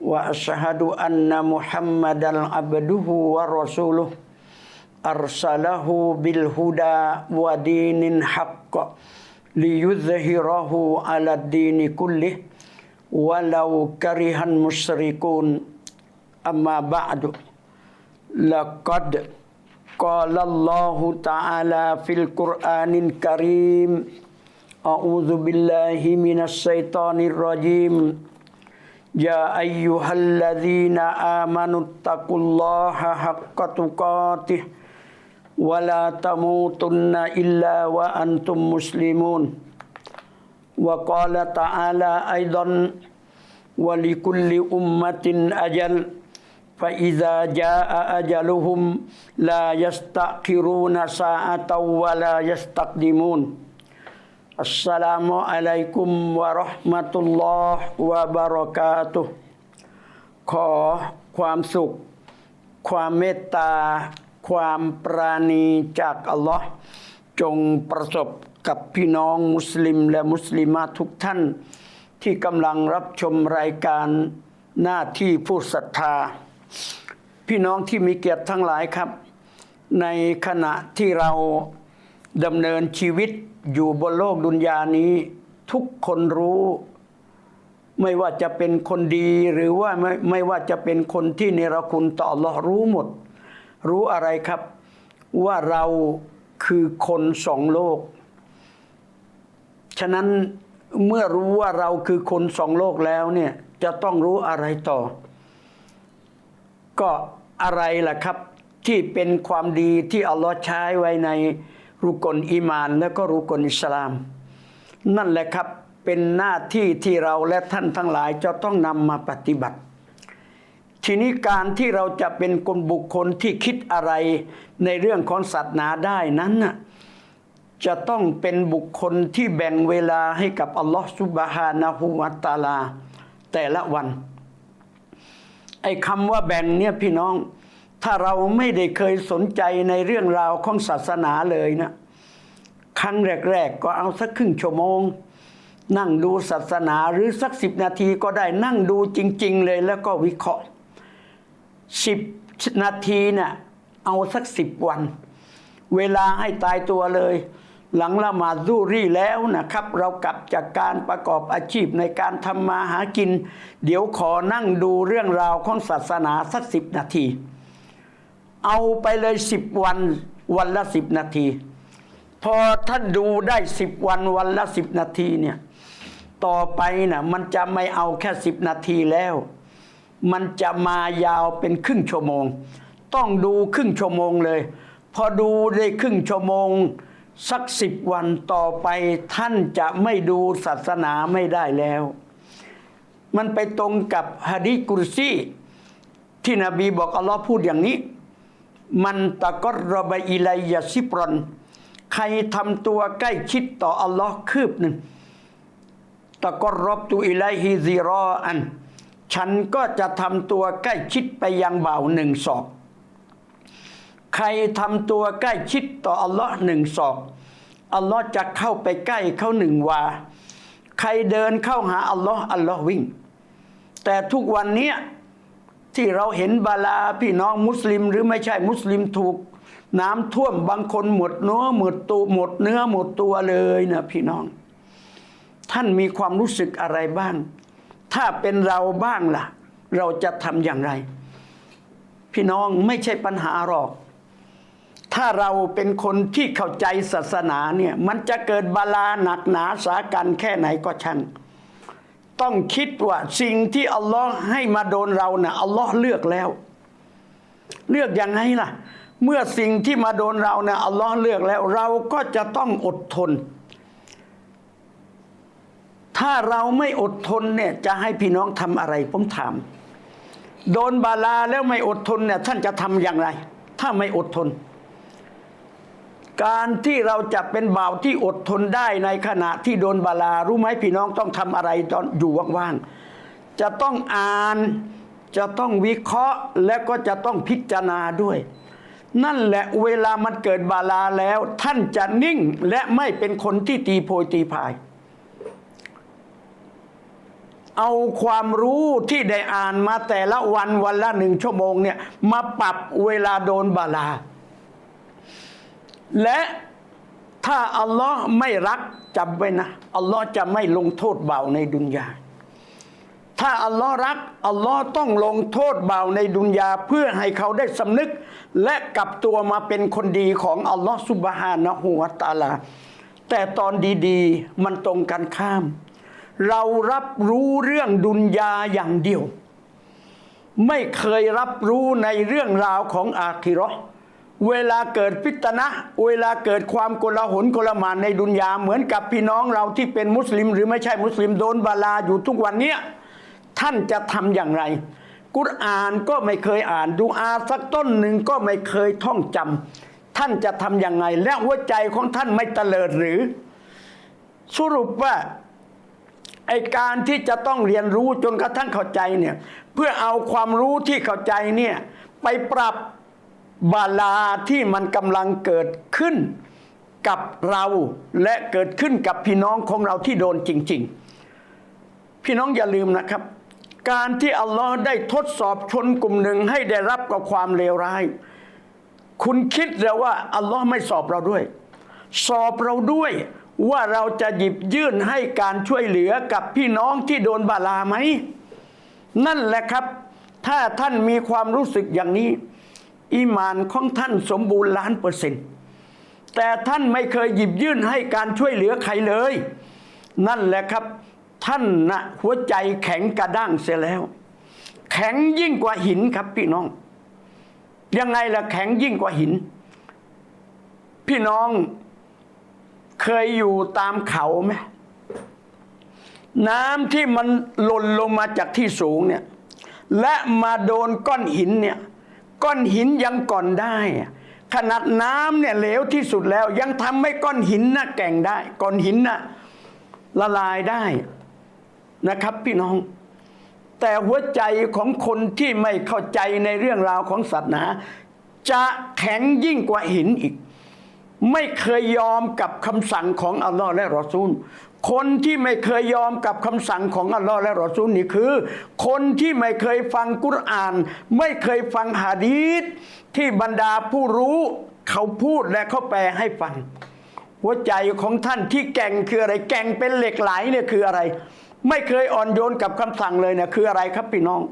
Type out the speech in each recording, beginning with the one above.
وأشهد أن محمدا عبده ورسوله. أرسله بالهدى ودين حق ليظهره على الدين كله. ولو كره المشركون. أما بعد. لقد قال الله تعالى في القرآن الكريم أعوذ بالله من الشيطان الرجيم. يا أيها الذين آمنوا اتقوا الله حق تقاته ولا تموتن إلا وأنتم مسلمون. وقال تعالى أيضا ولكل أمة أجل فإذا جاء أجلهم لا يستأخرون ساعة ولا يستقدمون. السلام عليكم ورحمة الله وبركاته ขอความสุข ความเมตตา ความปราณีจากอัลลอฮ์จงประสบกับพี่น้องมุสลิมและมุสลิมาทุกท่าน ที่กำลังรับชมรายการหน้าที่ผู้ศรัทธา พี่น้องที่มีเกียรติทั้งหลายครับ ในขณะที่เราดำเนินชีวิต อยู่บนโลกดุนยานี้ ทุกคนรู้ ไม่ว่าจะเป็นคนดีหรือว่าไม่ไม่ว่าจะเป็นคนที่เนรคุณต่ออัลอรู้หมด รู้อะไรครับ ว่าเราคือคนสองโลก ฉะนั้นเมื่อรู้ว่าเราคือคนสองโลกแล้วเนี่ยจะต้องรู้อะไรต่อ ก็อะไรล่ะครับที่เป็นความดีที่อัลลอฮ์ใช้ไว้ใน รุกลอีมานและก็รุกลอิสลาม นั่นแหละครับเป็นหน้าที่ที่เราและท่านทั้งหลายจะต้องนำมาปฏิบัติ ทีนี้การที่เราจะเป็นคนบุคคลที่คิดอะไรในเรื่องของศาสนาได้นั้นน่ะจะต้องเป็นบุคคลที่แบ่งเวลาให้กับอัลลอฮฺซุบฮานะฮูวะตาลา แต่ละวัน ไอ้คำว่าแบ่งเนี่ยพี่น้อง ถ้าเราไม่ได้เคยสนใจในเรื่องราวของศาสนาเลยนะ ครั้งแรก ๆ ก็เอาสักครึ่งชั่วโมง นั่งดูศาสนาหรือสักสิบนาทีก็ได้นั่งดูจริง ๆ เลยแล้วก็วิเคราะห์สิบนาทีเนี่ยเอาสักสิบวัน เวลาให้ตายตัวเลย หลังละหมาดซูรี่แล้วนะครับ เรากลับจากการประกอบอาชีพในการทำมาหากิน เดี๋ยวขอนั่งดูเรื่องราวของศาสนาสักสิบนาที เอาไปเลยสิบวันวันละสิบนาที พอท่านดูได้สิบวันวันละสิบนาทีเนี่ย ต่อไปนะ่ะมันจะไม่เอาแค่สิบนาทีแล้ว มันจะมายาวเป็นครึ่งชั่วโมง ต้องดูครึ่งชั่วโมงเลย พอดูได้ครึ่งชั่วโมง สักสิบวันต่อไปท่านจะไม่ดูศาสนาไม่ได้แล้ว มันไปตรงกับฮะดีกุรซีที่นบีบอกอัลลอฮ์พูดอย่างนี้ มันตะกรบอิไลยาซิปรอน ใครทำตัวใกล้ชิดต่ออัลลอฮ์คืบหนึ่งตะกรบตุอิไลฮิซิรออัน ฉันก็จะทำตัวใกล้ชิดไปยังบ่าวหนึ่งศอก ใครทำตัวใกล้ชิดต่ออัลลอฮ์หนึ่งศอกอัลลอฮ์จะเข้าไปใกล้เขาหนึ่งวา ใครเดินเข้าหาอัลลอฮ์อัลลอฮ์วิ่ง แต่ทุกวันนี้ ที่เราเห็นบาลาพี่น้องมุสลิม หรือไม่ใช่มุสลิมถูก น้ำท่วมบางคนหมดเนื้อหมดตัวหมดเนื้อหมดตัวเลยนะพี่น้อง ท่านมีความรู้สึกอะไรบ้าง ถ้าเป็นเราบ้างล่ะ เราจะทำอย่างไร พี่น้องไม่ใช่ปัญหาหรอก ถ้าเราเป็นคนที่เข้าใจศาสนาเนี่ย มันจะเกิดบาลาหนักหนาสากันแค่ไหนก็ช่าง ต้องคิดว่าสิ่งที่อัลลอฮ์ให้มาโดนเรานะ่ะอัลลอฮ์เลือกแล้ว เลือกยังไงล่ะ เมื่อสิ่งที่มาโดนเรานะ่ะอัลลอฮ์เลือกแล้ว เราก็จะต้องอดทน ถ้าเราไม่อดทนเนี่ยจะให้พี่น้องทำอะไรผมถาม โดนบาลาแล้วไม่อดทนเนี่ยท่านจะทำอย่างไร ถ้าไม่อดทน การที่เราจะเป็นบ่าวที่อดทนได้ในขณะที่โดนบาลา รู้ไหมพี่น้องต้องทำอะไรตอนอยู่ว่างๆ จะต้องอ่านจะต้องวิเคราะห์และก็จะต้องพิจารณาด้วย นั่นแหละเวลามันเกิดบาลาแล้ว ท่านจะนิ่งและไม่เป็นคนที่ตีโพยตีพาย เอาความรู้ที่ได้อ่านมาแต่ละวันวันละหนึ่งชั่วโมงเนี่ยมาปรับเวลาโดนบาลา และถ้าอัลลอฮ์ไม่รักจำไว้นะอัลลอฮ์จะไม่ลงโทษเบาในดุนยา ถ้าอัลลอฮ์รักอัลลอฮ์ต้องลงโทษเบาในดุนยาเพื่อให้เขาได้สำนึก และกลับตัวมาเป็นคนดีของอัลลอฮ์สุบฮานะฮูวะตาลา แต่ตอนดีๆ มันตรงกันข้าม เรารับรู้เรื่องดุนยาอย่างเดียว ไม่เคยรับรู้ในเรื่องราวของอาคิราะห์ เวลาเกิดฟิตนะ เวลาเกิดความโกลาหลโกลามานในดุนยาเหมือนกับพี่น้องเราที่เป็นมุสลิม หรือไม่ใช่มุสลิมโดนบาลาอยู่ทุกวันเนี้ยท่านจะทำอย่างไร กุรอานก็ไม่เคยอ่านดูอาสักต้นหนึ่งก็ไม่เคยท่องจำท่านจะทำอย่างไง และหัวใจของท่านไม่เตลิดหรือ สรุปว่าไอการที่จะต้องเรียนรู้จนกระทั่งเข้าใจเนี่ยเพื่อเอาความรู้ที่เข้าใจเนี่ยไปปรับ บาลาที่มันกำลังเกิดขึ้นกับเราและเกิดขึ้นกับพี่น้องของเราที่โดนจริง ๆ พี่น้องอย่าลืมนะครับ การที่อัลลอฮ์ได้ทดสอบชนกลุ่มหนึ่งให้ได้รับกับความเลวร้าย คุณคิดแล้วว่าอัลลอฮ์ไม่สอบเราด้วย สอบเราด้วยว่าเราจะหยิบยื่นให้การช่วยเหลือกับพี่น้องที่โดนบาลาไหม นั่นแหละครับ ถ้าท่านมีความรู้สึกอย่างนี้ อีมานของท่านสมบูรณ์ล้านเปอร์เซ็นต์แต่ท่านไม่เคยหยิบยื่นให้การช่วยเหลือใครเลย นั่นแหละครับ ท่านนะหัวใจแข็งกระด้างเสียแล้ว แข็งยิ่งกว่าหินครับพี่น้อง ยังไงล่ะแข็งยิ่งกว่าหิน พี่น้องเคยอยู่ตามเขาไหมน้ำที่มันหล่นลงมาจากที่สูงเนี่ย และมาโดนก้อนหินเนี่ย ก้อนหินยังก่อนได้ ขนาดน้ำเนี่ยเหลวที่สุดแล้ว ยังทำให้ก้อนหินน่ะแก่งได้ ก้อนหินน่ะละลายได้นะครับพี่น้อง แต่หัวใจของคนที่ไม่เข้าใจในเรื่องราวของศาสนา จะแข็งยิ่งกว่าหินอีก ไม่เคยยอมกับคำสั่งของอัลลอฮ์และรอซูล คนที่ไม่เคยยอมกับคำสั่งของอัลลอฮ์และรอซูลนี่คือ คนที่ไม่เคยฟังกุรอาน ไม่เคยฟังหะดีษที่บรรดาผู้รู้เขาพูดและเขาแปลให้ฟัง หัวใจของท่านที่แก่งคืออะไรแก่งเป็นเหล็กไหลเนี่ยคืออะไร ไม่เคยอ่อนโยนกับคำสั่งเลยเนี่ยคืออะไรครับพี่น้อง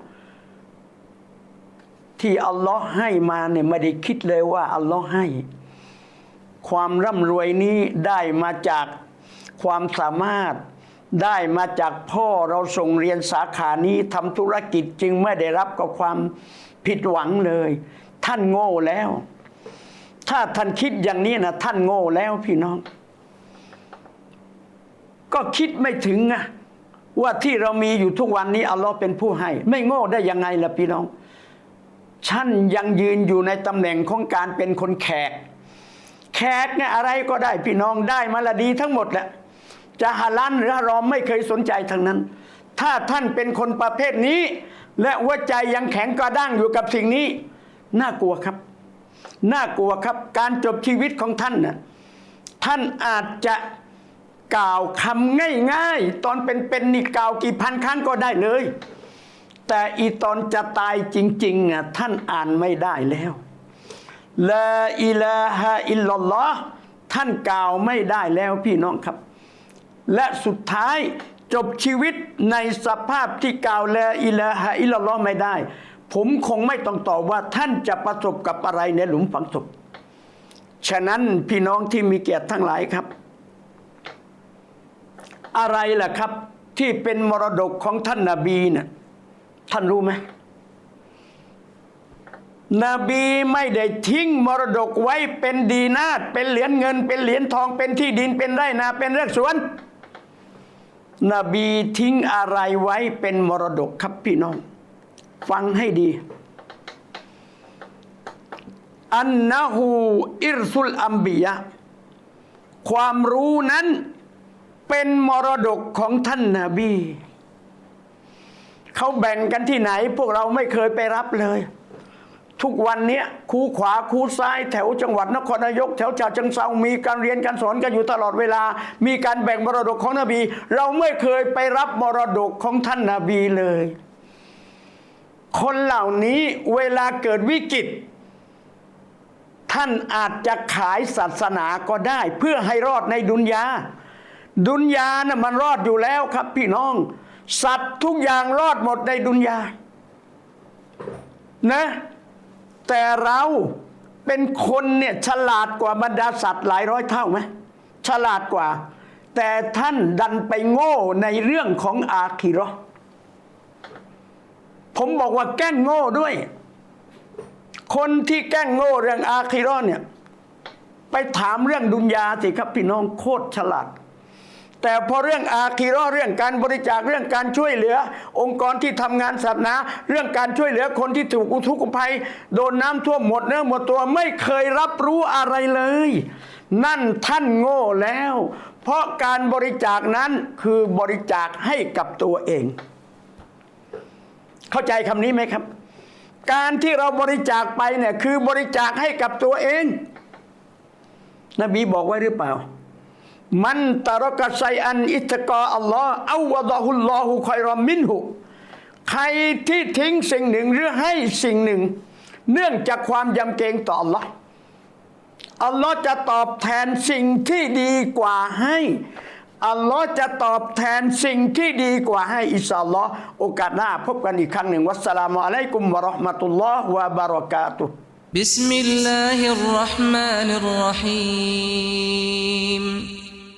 ที่อัลลอฮ์ให้มาเนี่ยไม่ได้คิดเลยว่าอัลลอฮ์ให้ ความร่ำรวยนี้ได้มาจาก ความสามารถได้มาจากพ่อเราส่งเรียนสาขานี้ทำธุรกิจจึงไม่ได้รับกับความผิดหวังเลย ท่านโง่แล้ว ถ้าท่านคิดอย่างนี้นะท่านโง่แล้วพี่น้อง ก็คิดไม่ถึงอะว่าที่เรามีอยู่ทุกวันนี้อัลลอฮ์เป็นผู้ให้ ไม่โง่ได้ยังไงล่ะพี่น้องฉันยังยืนอยู่ในตำแหน่งของการเป็นคนแขก แขกเนี่ยอะไรก็ได้พี่น้องได้มาละดีทั้งหมดแหละ จะฮาลันหรือฮารอมไม่เคยสนใจทั้งนั้น ถ้าท่านเป็นคนประเภทนี้ และหัวใจยังแข็งกระด้างอยู่กับสิ่งนี้ น่ากลัวครับ น่ากลัวครับ การจบชีวิตของท่านน่ะท่านอาจจะกล่าวคำง่ายๆ ตอนเป็นๆนี่กล่าวกี่พันครั้งก็ได้เลย แต่อีตอนจะตายจริงๆอะท่านอ่านไม่ได้แล้วลาอิลาฮะอิลลัลลอฮ์ท่านกล่าวไม่ได้แล้วพี่น้องครับ และสุดท้ายจบชีวิตในสภาพที่กล่าวแลอิลาฮะอิลลัลลอไม่ได้ ผมคงไม่ต้องตอบว่าท่านจะประสบกับอะไรในหลุมฝังศพฉะนั้นพี่น้องที่มีเกียรติทั้งหลายครับ อะไรล่ะครับ ที่เป็นมรดกของท่านนาบีเนี่ยท่านรู้ไหมนบีไม่ได้ทิ้งมรดกไว้เป็นดีนาฏเป็นเหรียญเงิน เป็นเหรียญทองเป็นที่ดินเป็นไร่นาเป็นเรือกสวน นบีทิ้งอะไรไว้เป็นมรดกครับพี่น้อง ฟังให้ดี อันนะฮูอิรสุลอัมบียะความรู้นั้นเป็นมรดกของท่านนาบี เขาแบ่งกันที่ไหน พวกเราไม่เคยไปรับเลย ทุกวันนี้ยคูขวาคูซ้ายแถวจังหวัดนครนายก แถวฉะเชิงเซามีการเรียนการสอนกันอยู่ตลอดเวลา มีการแบ่งมรดกของนบี เราไม่เคยไปรับมรดกของท่านนาบีเลย คนเหล่านี้เวลาเกิดวิกฤต ท่านอาจจะขายศาสนาก็ได้ เพื่อให้รอดในดุนยาดุนยานะ่ะมันรอดอยู่แล้วครับพี่น้อง สัตว์ทุกอย่างรอดหมดในดุนยานะ แต่เราเป็นคนเนี่ยฉลาดกว่าบรรดาสัตว์หลายร้อยเท่าไหมฉลาดกว่า แต่ท่านดันไปโง่ในเรื่องของอาคิราะห์ผมบอกว่าแกล้งโง่ด้วย คนที่แกล้งโง่เรื่องอาคิราะห์เนี่ย ไปถามเรื่องดุนยาสิครับพี่น้องโคตรฉลาด แต่พอเรื่องอาคีราะห์เรื่องการบริจาคเรื่องการช่วยเหลือ องค์กรที่ทำงานศาสนาเรื่องการช่วยเหลือคนที่ถูกอุทกภัย โดนน้ำท่วมหมดเนื้อหมดตัวไม่เคยรับรู้อะไรเลย นั่นท่านโง่แล้ว เพราะการบริจาคนั้นคือบริจาคให้กับตัวเอง เข้าใจคำนี้ไหมครับ การที่เราบริจาคไปเนี่ยคือบริจาคให้กับตัวเองนบีบอกไว้หรือเปล่า มันตารกชัยอันอิตกออัลลอฮ์เอาวะดอฮุลลอฮุคอยรอมินหุใครที่ทิ้งสิ่งหนึ่งหรือให้สิ่งหนึ่ง เนื่องจากความยำเกรงต่ออัลลอฮ์อัลลอฮ์จะตอบแทนสิ่งที่ดีกว่าให้อัลลอฮ์จะตอบแทนสิ่งที่ดีกว่าให้อิสลาอฮ์โอกาสหน้าพบกันอีกครั้งหนึ่งวัสสลามุอะลัยกุมวะราะห์มะตุลลอฮ์วะบะเราะกาตุบิสมิลลาฮิรเราะห์มานิรรหีม